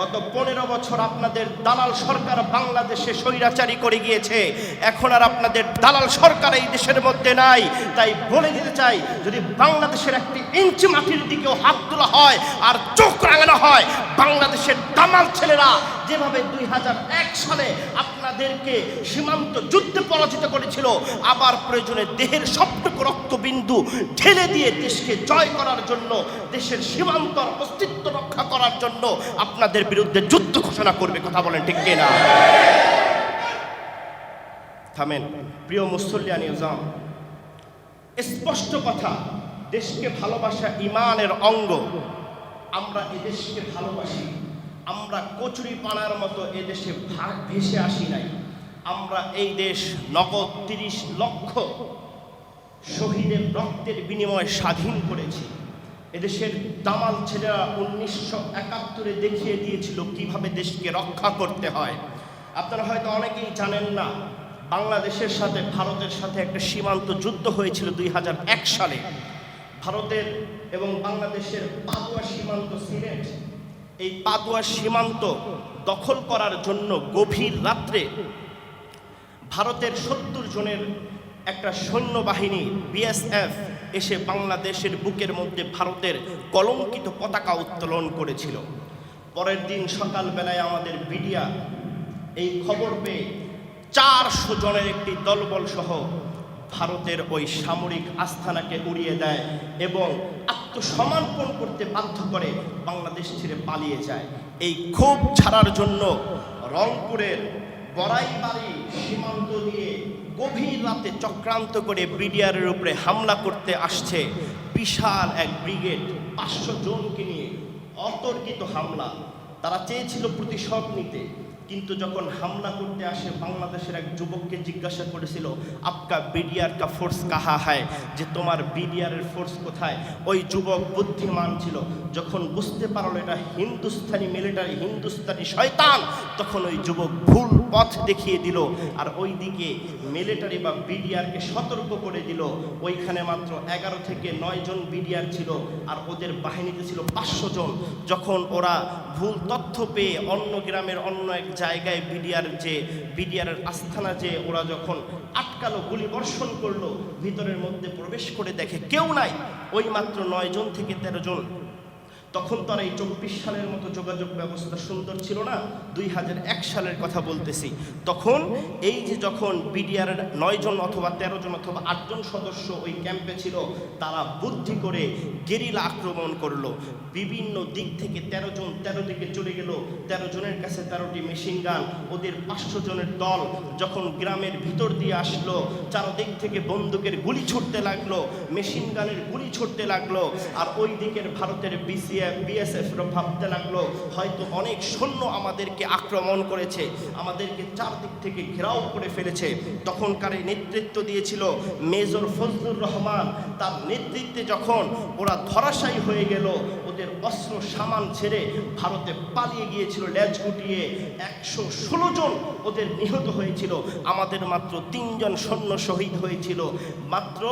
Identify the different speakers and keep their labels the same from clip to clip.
Speaker 1: গত পনেরো বছর আপনাদের দালাল সরকার বাংলাদেশে স্বৈরাচারী করে গিয়েছে। এখন আর আপনাদের দালাল সরকার এই দেশের মধ্যে নাই। তাই বলে দিতে চাই, যদি বাংলাদেশের একটি ইঞ্চি মাটির দিকেও হাত তোলা হয় আর চোখ রাঙানো হয়, বাংলাদেশের দামাল ছেলেরা যেভাবে দুই সালে আপনাদেরকে সীমান্ত যুদ্ধে পরাজিত করেছিল, আবার প্রয়োজনে দেহের সবটুকু রক্তবিন্দু ঢেলে দিয়ে দেশকে জয় করার জন্য, দেশের সীমান্তর অস্তিত্ব রক্ষা করার জন্য আপনাদের বিরুদ্ধে যুদ্ধ ঘোষণা করবে, কথা বলেন ঠিক কিনা? থামেন, প্রিয় মুসল্লিয়া নিজাম, স্পষ্ট কথা, দেশকে ভালোবাসা ইমানের অঙ্গ। আমরা এদেশকে ভালোবাসি। আমরা কচুরি পানার মতো এদেশে ভাগ ভেসে আসি নাই। আমরা এই দেশ নগদ তিরিশ লক্ষ শহীদের রক্তের বিনিময়ে স্বাধীন করেছি। এদেশের দামাল ছেলেরা উনিশশো একাত্তরে দেখিয়ে দিয়েছিল কীভাবে দেশকে রক্ষা করতে হয়। আপনারা হয়তো অনেকেই জানেন না, বাংলাদেশের সাথে ভারতের সাথে একটা সীমান্ত যুদ্ধ হয়েছিল দুই হাজার এক সালে। ভারতের এবং বাংলাদেশের পাদুয়া সীমান্ত সিলেট এই পাদুয়া সীমান্ত দখল করার জন্য গভীর রাত্রে ভারতের সত্তর জনের একটা সৈন্যবাহিনী বিএসএফ এসে বাংলাদেশের বুকের মধ্যে ভারতের কলঙ্কিত পতাকা উত্তোলন করেছিল। পরের দিন সকালবেলায় আমাদের মিডিয়া এই খবর পেয়ে চারশো জনের একটি দলবল সহ ভারতের ওই সামরিক আস্থানাকে উড়িয়ে দেয় এবং আত্মসমর্পণ করতে বাধ্য করে বাংলাদেশ ছেড়ে পালিয়ে যায়। এই ক্ষোভ ছাড়ার জন্য রংপুরের বড়াইবাড়ি সীমান্ত দিয়ে গভীর রাতে চক্রান্ত করে বিডিআরের উপরে হামলা করতে আসছে বিশাল এক ব্রিগেড। পাঁচশো জনকে নিয়ে অতর্কিত হামলা। তারা চেয়েছিল প্রতিশোধ নিতে। কিন্তু যখন হামলা করতে আসে, বাংলাদেশের এক যুবককে জিজ্ঞাসা করেছিল, আপকা বিডিআর কা ফোর্স কাহা হয়? যে, তোমার বিডিআরের ফোর্স কোথায়? ওই যুবক বুদ্ধিমান ছিল। যখন বুঝতে পারল এটা হিন্দুস্তানি মিলিটারি, হিন্দুস্তানি শয়তান, তখন ওই যুবক ভুল পথ দেখিয়ে দিল আর ওই দিকে মিলিটারি বা বিডিআরকে সতর্ক করে দিল। ওইখানে মাত্র এগারো থেকে নয় জন বিডিআর ছিল আর ওদের বাহিনীতে ছিল পাঁচশো জন। যখন ওরা ভুল তথ্য পেয়ে অন্য গ্রামের অন্য এক জায়গায় বিডিআর যে বিডিআরের আস্থানা যে ওরা যখন আটকালো গুলি বর্ষণ করল, ভিতরের মধ্যে প্রবেশ করে দেখে কেউ নাই। ওই মাত্র নয় জন থেকে তেরো জন তখন তো আর এই চব্বিশ সালের মতো যোগাযোগ ব্যবস্থা সুন্দর ছিল না, দুই হাজার এক সালের কথা বলতেছি। তখন এই যে যখন বিডিআরের নয় জন অথবা তেরো জন অথবা আটজন সদস্য ওই ক্যাম্পে ছিল, তারা বুদ্ধি করে গেরিলা আক্রমণ করল। বিভিন্ন দিক থেকে তেরো জন তেরো দিকে চলে গেল, তেরো জনের কাছে তেরোটি মেশিন গান ওদের পাঁচশো জনের দল যখন গ্রামের ভিতর দিয়ে আসলো, চারদিক থেকে বন্দুকের গুলি ছুটতে লাগল মেশিন গানের গুলি ছুটতে লাগল, আর ওই দিকের ভারতের বিসিএফ বিএসএফ ভাবতে লাগল, হয়তো অনেক সৈন্য আমাদেরকে আক্রমণ করেছে, আমাদেরকে চারদিক থেকে ঘেরাও করে ফেলেছে। তখনকার নেতৃত্ব দিয়েছিল মেজর ফজলুর রহমান। তার নেতৃত্বে যখন ওরা ধরাশায়ী হয়ে গেল ওদের অস্ত্র সামান ছেড়ে ভারতে পালিয়ে গিয়েছিল, ল্যাজ গুটিয়ে একশো ষোলো জন ওদের নিহত হয়েছিল। আমাদের মাত্র তিনজন সৈন্য শহীদ হয়েছিল। মাত্র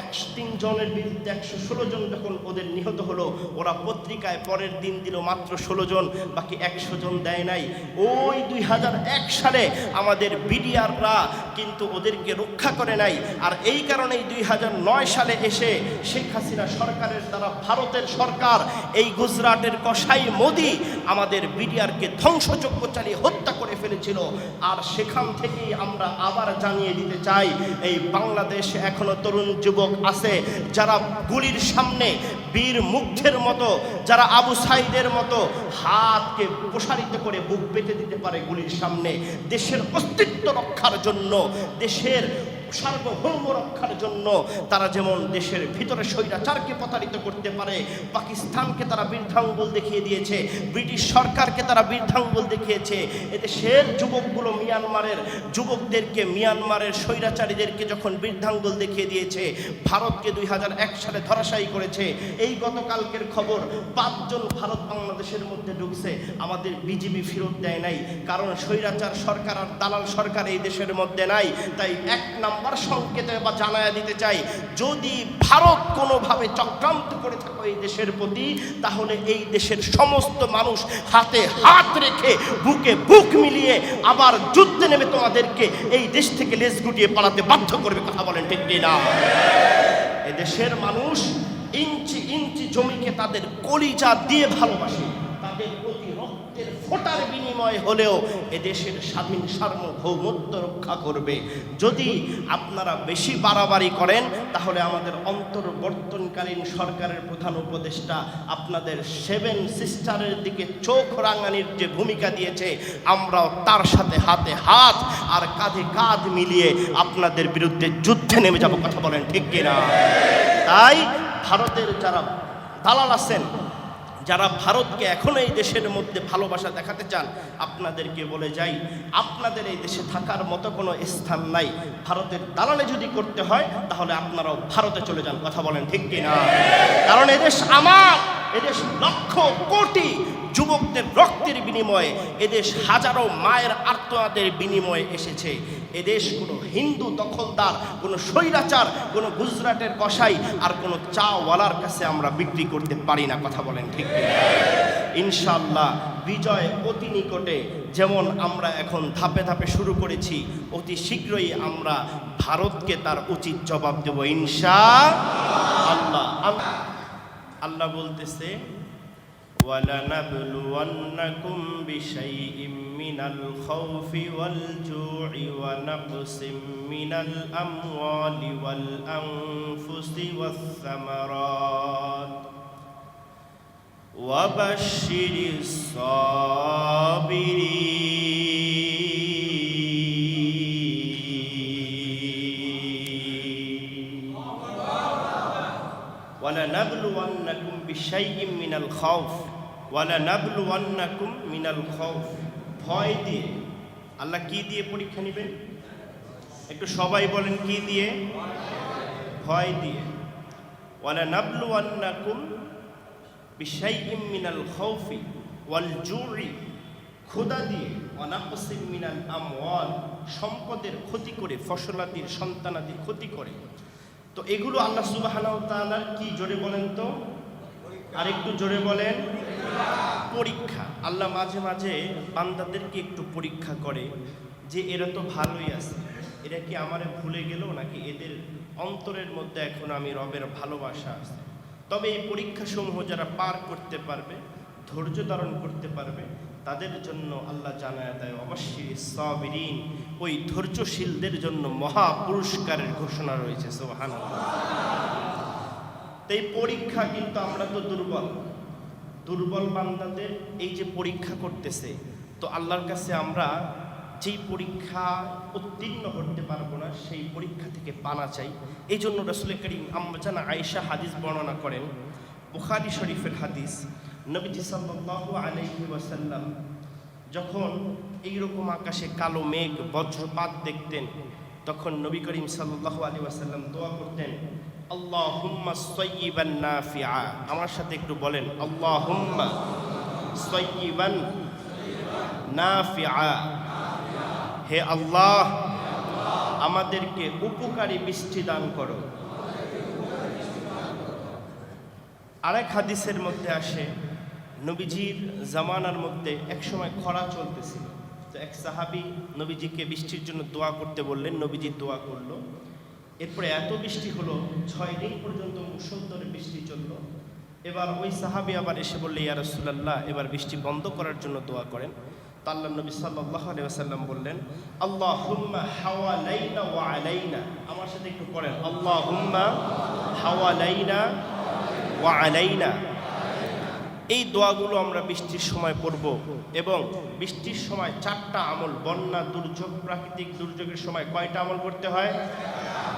Speaker 1: একশো তিনজনের বিরুদ্ধে একশো ষোলো জন যখন ওদের নিহত হলো, ওরা পত্রিকায় পরের দিন দিল মাত্র ষোলো জন, বাকি একশো জন দেয় নাই। ওই দুই হাজার এক সালে আমাদের বিডিআররা কিন্তু ওদেরকে রক্ষা করে নাই। আর এই কারণেই দুই হাজার নয় সালে এসে শেখ হাসিনা সরকারের দ্বারা ভারতের সরকার এই গুজরাটের কসাই মোদি আমাদের বিডিআরকে ধ্বংসযজ্ঞ চালিয়ে হত্যা করে ফেলেছিল। আর সেখান থেকেই আমরা আবার জানিয়ে দিতে চাই, এই বাংলাদেশে এখনও তরুণ যুবক আছে যারা গুলির সামনে বীর মুগ্ধের মতো, যারা আবু সাইদের মতো হাতকে প্রসারিত করে বুক পেতে দিতে পারে গুলির সামনে। দেশের অস্তিত্ব রক্ষার জন্য, দেশের সার্বভৌম রক্ষার জন্য তারা যেমন দেশের ভিতরে স্বৈরাচারকে প্রতারিত করতে পারে, পাকিস্তানকে তারা বৃদ্ধাঙ্গুল দেখিয়ে দিয়েছে, ব্রিটিশ সরকারকে তারা বৃদ্ধাঙ্গুল দেখিয়েছে, এদেশের যুবকগুলো মিয়ানমারের যুবকদেরকে, মিয়ানমারের স্বৈরাচারীদেরকে যখন বৃদ্ধাঙ্গুল দেখিয়ে দিয়েছে, ভারতকে দুই হাজার এক সালে ধরাশায়ী করেছে, এই গতকালকের খবর পাঁচজন ভারত বাংলাদেশের মধ্যে ঢুকছে, আমাদের বিজিবি ফেরত দেয় নাই, কারণ স্বৈরাচার সরকার আর দালাল সরকার এই দেশের মধ্যে নাই, তাই এক নাম্বার আবার সংকেত বা জানায়া দিতে চাই, যদি ভারত কোনোভাবে চক্রান্ত করে থাকো এই দেশের প্রতি, তাহলে এই দেশের সমস্ত মানুষ হাতে হাত রেখে বুকে বুক মিলিয়ে আবার যুদ্ধে নেমে তোমাদেরকে এই দেশ থেকে লেজ গুটিয়ে পালাতে বাধ্য করবে, কথা বলেন ঠিক না এ দেশের মানুষ ইঞ্চি ইঞ্চি জমিকে তাদের কলিজা দিয়ে ভালোবাসে, তাদের ফোটার বিনিময় হলেও এদেশের স্বাধীন সার্বভৌমত্ব রক্ষা করবে। যদি আপনারা বেশি বাড়াবাড়ি করেন, তাহলে আমাদের অন্তর্বর্তনকালীন সরকারের প্রধান উপদেষ্টা আপনাদের সেভেন সিস্টারের দিকে চোখ রাঙানির যে ভূমিকা দিয়েছে, আমরাও তার সাথে হাতে হাত আর কাঁধে কাঁধ মিলিয়ে আপনাদের বিরুদ্ধে যুদ্ধে নেমে যাব, কথা বলেন ঠিক কিনা? তাই ভারতের যারা দালাল আছেন যারা ভারতকে এখন এই দেশের মধ্যে ভালোবাসা দেখাতে চান, আপনাদেরকে বলে যাই, আপনাদের এই দেশে থাকার মতো কোনো স্থান নাই। ভারতের দালালে যদি করতে হয়, তাহলে আপনারাও ভারতে চলে যান। কথা বলেন ঠিক কিনা? কারণ এদেশ আমার। এদেশ লক্ষ কোটি যুবকদের রক্তের বিনিময়ে এদেশ হাজারো মায়ের আর্তনাদের বিনিময়ে এসেছে। এদেশ কোনো হিন্দু দখলদার, কোনো স্বৈরাচার, কোনো গুজরাটের কসাই আর কোনো চাওয়ালার কাছে আমরা বিক্রি করতে পারি না, কথা বলেন ঠিক ইনশাল্লাহ বিজয় অতি নিকটে যেমন আমরা এখন ধাপে ধাপে শুরু করেছি, অতি শীঘ্রই আমরা ভারতকে তার উচিত জবাব দেব ইনশা আল্লাহ আল্লাহ। আল্লাহ বলতেছে ولنبلونكم بشيء من الخوف والجوع ونقص من الأموال والأنفس والثمرات وبشر الصابرين বিশাইম মিনাল খফ ওয়ালা নাবলু ওয়ান্নাকুম মিনাল খফ ভয় দিয়ে, আল্লাহ কি দিয়ে পরীক্ষা নেবেন? একটু সবাই বলেন কি দিয়ে? ভয় দিয়ে। ওয়ালা নাবলু ওয়ান্নাকুম বিশাইম মিনাল খৌফি ওয়াল জুরি খোদা দিয়ে। অনাপসিম মিনাল আমওয়াল, সম্পদের ক্ষতি করে, ফসলাদির, সন্তানাদির ক্ষতি করে। তো এগুলো আল্লাহ সুবাহ কি জোরে বলেন তো? আর একটু জোরে বলেন। পরীক্ষা। আল্লাহ মাঝে মাঝে বান্দাদেরকে একটু পরীক্ষা করে যে এরা তো ভালোই আছে। এরা কি আমারে ভুলে গেল নাকি এদের অন্তরের মধ্যে এখন আমি রবের ভালোবাসা আছে? তবে এই পরীক্ষাসমূহ যারা পার করতে পারবে, ধৈর্য ধারণ করতে পারবে, তাদের জন্য আল্লাহ জানায় দেয়, অবশ্যই সাবিরিন। ওই ধৈর্যশীলদের জন্য মহা পুরস্কারের ঘোষণা রয়েছে সোহান এই পরীক্ষা কিন্তু আমরা তো দুর্বল। দুর্বল বান্দাদের এই যে পরীক্ষা করতেছে, তো আল্লাহর কাছে আমরা যেই পরীক্ষা উত্তীর্ণ করতে পারব না, সেই পরীক্ষা থেকে পানা চাই। এই জন্য রসুল করিম আম্মাজানা আয়েশা হাদিস বর্ণনা করেন, বুখারি শরীফের হাদিস, নবীজি সাল্লাল্লাহু আলাইহি ওয়াসাল্লাম যখন এইরকম আকাশে কালো মেঘ, বজ্রপাত দেখতেন, তখন নবী করিম সাল্লাল্লাহু আলাইহি ওয়াসাল্লাম দোয়া করতেন আল্লাহুম্মা সাইয়িবান নাফিআ। আমার সাথে একটু বলেন, আল্লাহুম্মা সাইয়িবান নাফিআ। হে আল্লাহ, আমাদেরকে উপকারী বৃষ্টি দান করো। আরেক হাদিসের মধ্যে আসে, নবীজির জামানার মধ্যে একসময় খরা চলতেছিল। তো এক সাহাবি নবীজিকে বৃষ্টির জন্য দোয়া করতে বললেন, নবীজি দোয়া করল। এরপরে এত বৃষ্টি হলো ছয় দিন পর্যন্ত মুসলধরে বৃষ্টি চলল। এবার ওই সাহাবি আবার এসে বললে, ইয়া রাসূলুল্লাহ, এবার বৃষ্টি বন্ধ করার জন্য দোয়া করেন। তো আল্লাহ নবী সাল্লাল্লাহু আলাইহি ওয়াসাল্লাম বললেন, আল্লাহুম্মা হাওয়ালাইনা ওয়া আলাইনা। আমার সাথে একটু পড়েন, আল্লাহুম্মা হাওয়ালাইনা ওয়া আলাইনা। এই দোয়াগুলো আমরা বৃষ্টির সময় পড়ব এবং বৃষ্টির সময় চারটা আমল, বন্যা, দুর্যোগ, প্রাকৃতিক দুর্যোগের সময় কয়টা আমল করতে হয়?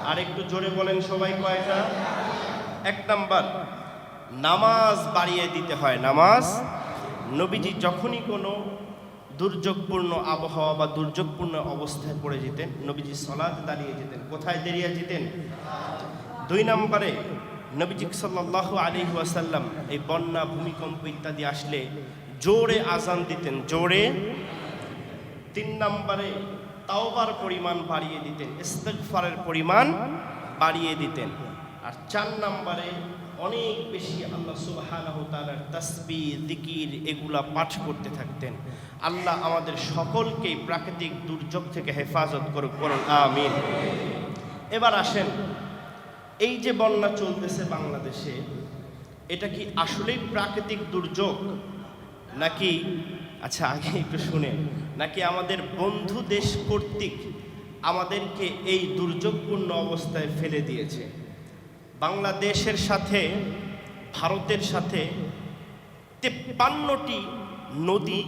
Speaker 1: আর একটু জোরে বলেন সবাই কয়টা? এক নাম্বার, নামাজ বাড়িয়ে দিতে হয়। নামাজ, নবীজি যখনই কোনো দুর্যোগপূর্ণ আবহাওয়া বা দুর্যোগপূর্ণ অবস্থায় পড়ে যেতেন, নবীজি সলাদ দাঁড়িয়ে যেতেন। কোথায় দাঁড়িয়ে যেতেন? দুই নম্বরে, নবীজি সাল্লাল্লাহু আলাইহি ওয়াসাল্লাম এই বন্যা, ভূমিকম্প ইত্যাদি আসলে জোরে আজান দিতেন। জোরে। তিন নম্বরে তাওবার পরিমাণ বাড়িয়ে দিতেন, ইস্তেগফারের পরিমাণ বাড়িয়ে দিতেন। আর চার নম্বরে অনেক বেশি আল্লাহ সুবহানাহু তাআলার তাসবিহ জিকির এগুলা পাঠ করতে থাকতেন। আল্লাহ আমাদের সকলকেই প্রাকৃতিক দুর্যোগ থেকে হেফাজত করুক করুন আমিন। এবার আসেন, এই যে বন্যা চলতেছে বাংলাদেশে, এটা কি আসলেই প্রাকৃতিক দুর্যোগ? নাকি আচ্ছা আগে একটু শুনে নাকি আমাদের বন্ধু দেশ কর্তৃক আমাদেরকে এই দুর্যোগপূর্ণ অবস্থায় ফেলে দিয়েছে? বাংলাদেশের সাথে, ভারতের সাথে তেপ্পান্নটি নদী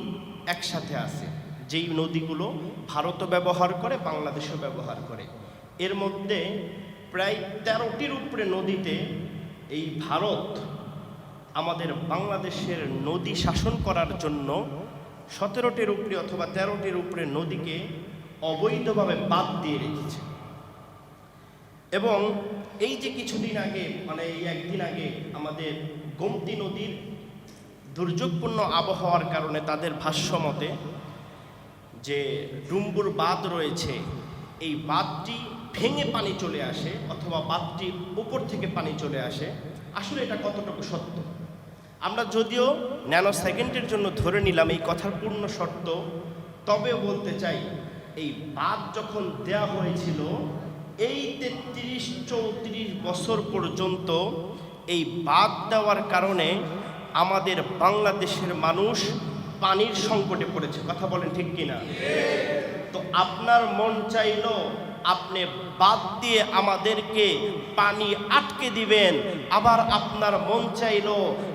Speaker 1: একসাথে আছে। যেই নদীগুলো ভারতও ব্যবহার করে, বাংলাদেশও ব্যবহার করে। এর মধ্যে প্রায় তেরোটির উপরে নদীতে এই ভারত আমাদের বাংলাদেশের নদী শাসন করার জন্য সতেরোটির উপরে অথবা তেরোটির উপরে নদীকে অবৈধভাবে বাদ দিয়ে রেখেছে। এবং এই যে কিছুদিন আগে মানে এই একদিন আগে আমাদের গোমতী নদীর দুর্যোগপূর্ণ আবহাওয়ার কারণে তাদের ভাষ্য মতে যে ডুম্বুর বাঁধ রয়েছে, এই বাঁধটি ভেঙে পানি চলে আসে অথবা বাঁধটি উপর থেকে পানি চলে আসে। আসলে এটা কতটুকু সত্য? আমরা যদিও ন্যানো সেকেন্ডের জন্য ধরে নিলাম এই কথার পূর্ণ শর্ত তবে বলতে চাই এই বাঁধ যখন দেয়া হয়েছিল এই তেত্রিশ চৌত্রিশ বছর পর্যন্ত এই বাঁধ দেওয়ার কারণে আমাদের বাংলাদেশের মানুষ পানির সংকটে পড়েছে। কথা বলেন ঠিক কিনা? তো আপনার মন চাইলো আপনি বাদ দিয়ে আমাদেরকে পানি আটকে দিবেন। আবার আপনার মন চাইল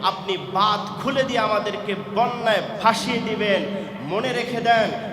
Speaker 1: আপনি বাদ খুলে দিয়ে আমাদেরকে বন্যায় ভাসিয়ে দিবেন। মনে রেখে দেন